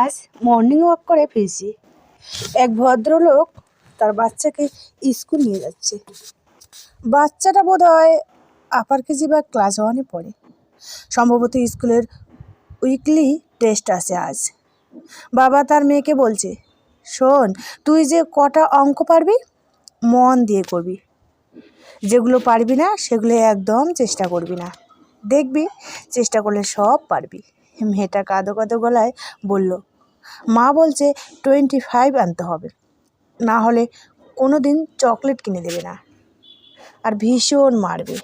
আজ morning walk করে ফিরছি। এক ভদ্রলোক তার বাচ্চাকে স্কুল নিয়ে যাচ্ছে। বাচ্চাটা বোধ হয় আপার কেজি বা ক্লাস ওয়ানে পড়ে। সম্ভবত স্কুলের উইকলি টেস্ট আছে আজ। বাবা তার মেয়েকে বলছে, শোন, তুই যে কটা অঙ্ক পারবি, মন দিয়ে করবি। যেগুলো পারবি না, সেগুলো একদম চেষ্টা করবি না। দেখবি, চেষ্টা করলে সব পারবি। মেয়েটা কাঁদো কাঁদো গলায় বলল, মা বলছে টোয়েন্টি ফাইভ আনতে হবে। না হলে কোনো দিন চকলেট কিনে দেবে না। আর ভীষণ মারবে।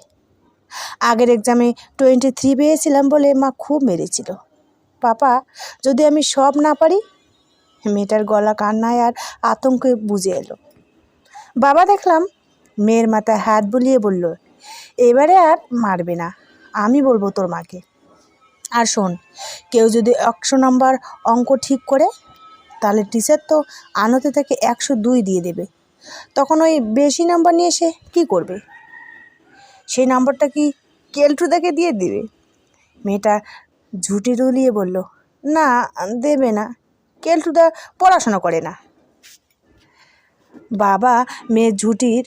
আগের এক্সামে টোয়েন্টি থ্রি পেয়েছিলাম বলে মা খুব মেরেছিল। পাপা, যদি আমি সব না পারি? মেয়েটার গলা কান্নায় আর আতঙ্কে বুঝে এলো। বাবা দেখলাম মেয়ের মাথায় হাত বুলিয়ে বলল, এবারে আর মারবে না। আমি বলব তোর মাকে। আর শোন, কেউ যদি একশো নম্বর অঙ্ক ঠিক করে, তাহলে টিচার তো আনতে থেকে একশো দুই দিয়ে দেবে। তখন ওই বেশি নাম্বার নিয়ে সে কী করবে? সেই নাম্বারটা কি কেলটুদাকে দিয়ে দিবে? মেয়েটা ঝুঁটি রুলিয়ে বলল, না, দেবে না। কেলটুদা পড়াশোনা করে না। বাবা মেয়ে ঝুটির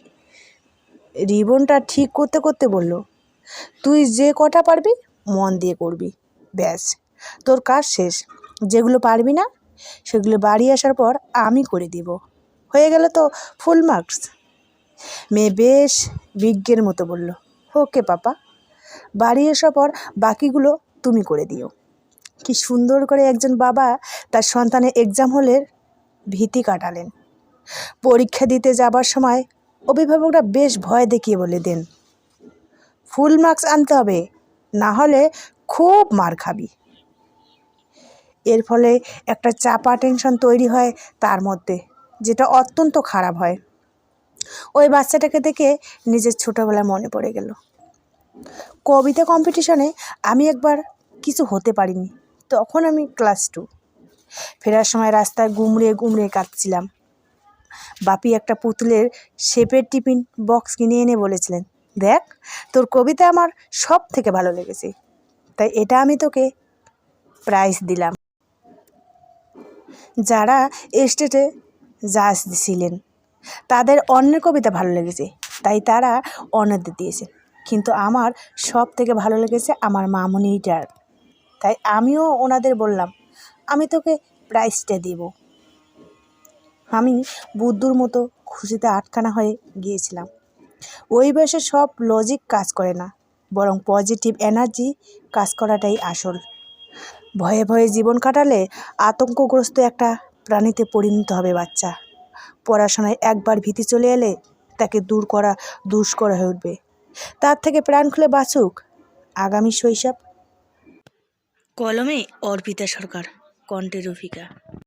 রিবনটা ঠিক করতে করতে বলল, তুই যে কটা পারবি, মন দিয়ে করবি। ব্যাস, তোর কাজ শেষ। যেগুলো পারবি না, সেগুলো বাড়ি আসার পর আমি করে দিব। হয়ে গেল তো ফুল মার্কস। মেয়ে বেশ বিজ্ঞের মতো বলল, ওকে পাপা, বাড়ি আসার পর বাকিগুলো তুমি করে দিও। কি সুন্দর করে একজন বাবা তার সন্তানের এক্সাম হলের ভীতি কাটালেন। পরীক্ষা দিতে যাবার সময় অভিভাবকরা বেশ ভয় দেখিয়ে বলে দেন, ফুল মার্কস আনতে হবে, না হলে খুব মার খাবি। এর ফলে একটা চাপা টেনশন তৈরি হয় তার মধ্যে, যেটা অত্যন্ত খারাপ হয়। ওই বাচ্চাটাকে দেখে নিজের ছোটোবেলা মনে পড়ে গেল। কবিতা কম্পিটিশনে আমি একবার কিছু হতে পারিনি, তখন আমি ক্লাস টু ফেরার সময় রাস্তায় গুমড়ে গুমড়ে কাঁদছিলাম। বাপি একটা পুতুলের শেপের টিফিন বক্স কিনে এনে বলেছিলেন, দেখ, তোর কবিতা আমার সব থেকে ভালো লেগেছে। তাই এটা আমি তোকে প্রাইজ দিলাম। যারা স্টেটে জাজ ছিলেন তাদের অন্যের কবিতা ভালো লেগেছে, তাই তারা অন্যদের দিয়েছে। কিন্তু আমার সব থেকে ভালো লেগেছে আমার মামুনিটার। তাই আমিও ওনাদের বললাম, আমি তোকে প্রাইজটা দেব। আমি বুদ্ধুর মতো খুশিতে আটখানা হয়ে গিয়েছিলাম। ওই বয়সে সব লজিক কাজ করে না। বরং পজিটিভ এনার্জি কাজ করাটাই আসল। ভয়ে ভয়ে জীবন কাটালে আতঙ্কগ্রস্ত একটা প্রাণীতে পরিণত হবে বাচ্চা। পড়াশোনায় একবার ভীতি চলে এলে তাকে দূর করা দুষ্কর হয়ে উঠবে। তার থেকে প্রাণ খুলে বাঁচুক। আগামী শৈশব। কলমে অর্পিতা সরকার, কণ্ঠে রফিকা।